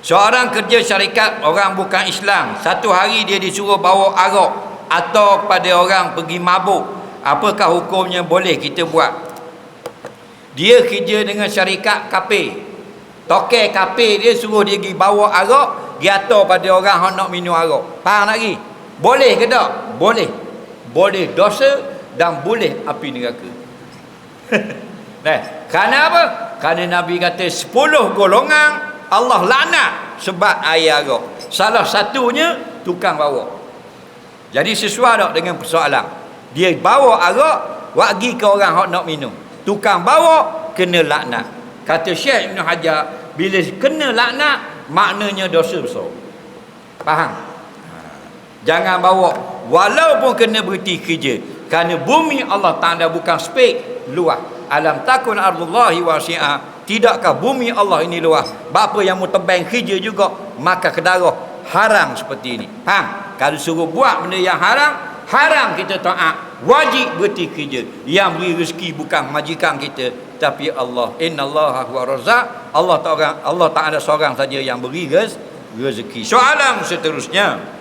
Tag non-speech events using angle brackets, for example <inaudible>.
Seorang kerja syarikat orang bukan Islam, satu hari dia disuruh bawa arak atau kepada orang pergi mabuk. Apakah hukumnya boleh kita buat? Dia kerja dengan syarikat kape. Toke kape dia suruh dia pergi bawa arak, dia atur pada orang yang nak minum arak. Faham lagi? Boleh ke tak? Boleh. Boleh dosa dan boleh api neraka. <laughs> nah, kerana apa? Kerana Nabi kata 10 golongan Allah laknat sebab air arak. Salah satunya tukang bawa. Jadi sesuai tak dengan persoalan? Dia bawa arak, wagi ke orang yang nak minum. Tukang bawa, kena laknat. Kata Syekh Ibn Hajar, bila kena laknat, maknanya dosa besar. Faham? Ha. Jangan bawa. Walaupun kena berhenti kerja. Kerana bumi Allah Ta'ala bukan spek, luah. Alam takun ardullahi wasi'ah. Tidakkah bumi Allah ini luas? Bapa yang mau tebang kerja juga, maka kedarah haram seperti ini. Faham? Kalau suruh buat benda yang haram, haram kita taat. Wajib berhenti kerja. Yang beri rezeki bukan majikan kita, tapi Allah. Inna Allah wa razak. Allah Ta'ala Allah Ta'ala seorang saja yang beri rez, rezeki. Soalan seterusnya.